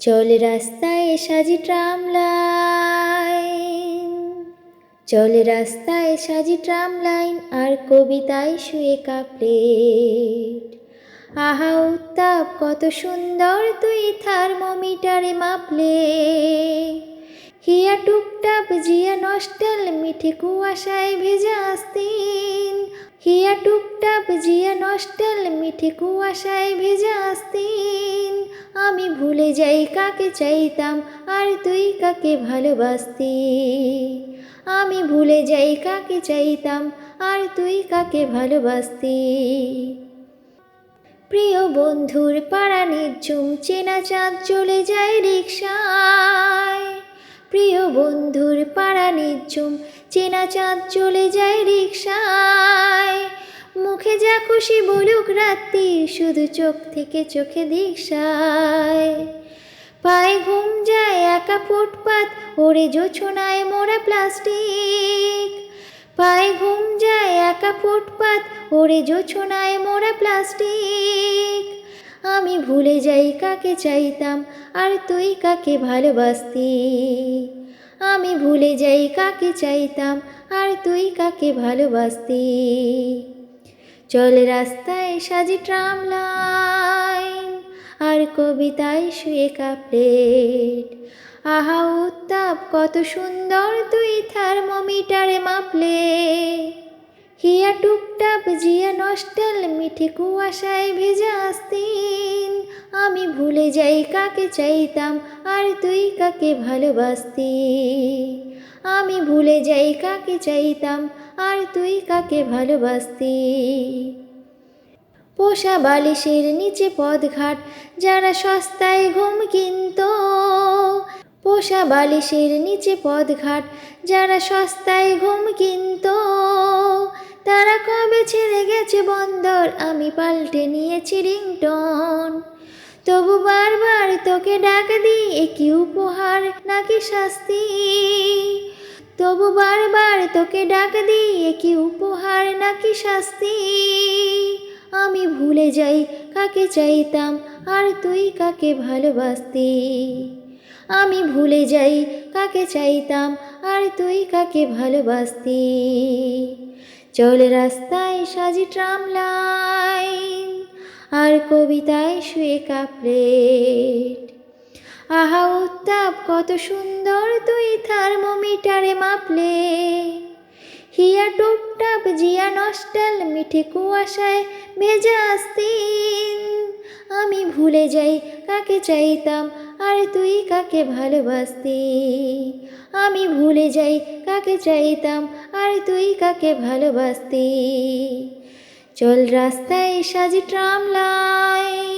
চল রাস্তায় সাজি ট্রাম লাইন। চল রাস্তায় সাজি ট্রাম লাইন, আর কবিতায় শুয়ে কাপড়েট আহা উত্তাপ, কত সুন্দর তুই থার্মোমিটারে মাপলে। হিয়া টুপটাপ, জিয়া নস্টাল মিঠে কুয়াশায় ভেজা আস্তিন। হিয়া টুপটাপ, জিয়া নস্টাল মিঠে কুয়াশায় ভেজা আস্তিন। যাই কাকে চাইতাম আর তুই কাকে ভালোবাসতি? আমি ভুলে যাই কাকে চাইতাম আর তুই কাকে ভালোবাসতি? প্রিয় বন্ধুর পাড়া নিঝুম চেনা চাঁদ চলে যায় রিক্সায় প্রিয় বন্ধুর পাড়া নিঝুম চেনা চাঁদ চলে যায় রিক্সায় মুখে যা খুশি বলুক রাত্রি শুধু চোখ থেকে চোখে যায় একা ফুটপাত, ওরে জোছনায় মোরা প্লাস্টিক। পায়ে ঘুম যায় একা ফুটপাত, ওরে জোছনায় মোরা প্লাস্টিক। আমি ভুলে যাই কাকে চাইতাম, আর তুই কাকে ভালোবাসতি? আমি ভুলে যাই কাকে চাইতাম, আর তুই কাকে ভালোবাসতি? চল রাস্তায় সাজি ট্রাম লাইন, আর কবিতায় শুয়ে কাপড়েট আহা উত্তাপ, কত সুন্দর তুই থার্মোমিটারে মাপলে। হিয়া টুপটাপ, জিয়া নস্টাল মিঠে কুয়াশায় ভেজা আস্তিন। আমি ভুলে যাই কাকে চাইতাম, আর তুই কাকে ভালোবাসতি। আমি ভুলে যাই কাকে চাইতাম, আর তুই কাকে ভালোবাসতি। পোষা বালিশের নিচে পদঘাট, যারা সস্তায় ঘুম কিনত। পোষা বালিশের নিচে পদঘাট যারা সস্তায় ঘুম কিনত। তারা কবে ছেড়ে গেছে বন্দর? আমি পাল্টে নিয়েছি রিংটন। তবু বারবার তোকে ডাক দিই কি উপহার নাকি শাস্তি? তবু বারবার তোকে ডাক দিই কি উপহার নাকি শাস্তি? আমি ভুলে যাই, কাকে চাইতাম, আর তুই কাকে ভালোবাসতি? আমি ভুলে যাই, কাকে চাইতাম, আর তুই কাকে ভালোবাসতি? চল রাস্তায় সাজি ট্রাম লাইন, আর কবিতায় শুয়ে কাপড়েট আহা উত্তাপ, কত সুন্দর তুই থার্মোমিটারে মাপলে। হিয়া টুপটাপ, জিয়া নস্টাল, মিঠে কুয়াশায় ভেজা আস্তিন। আমি ভুলে যাই, কাকে চাইতাম আর তুই কাকে ভালোবাসতি? আমি ভুলে যাই কাকে চাইতাম, আর তুই কাকে ভালোবাসতি? চল রাস্তায় সাজি ট্রাম লাইন।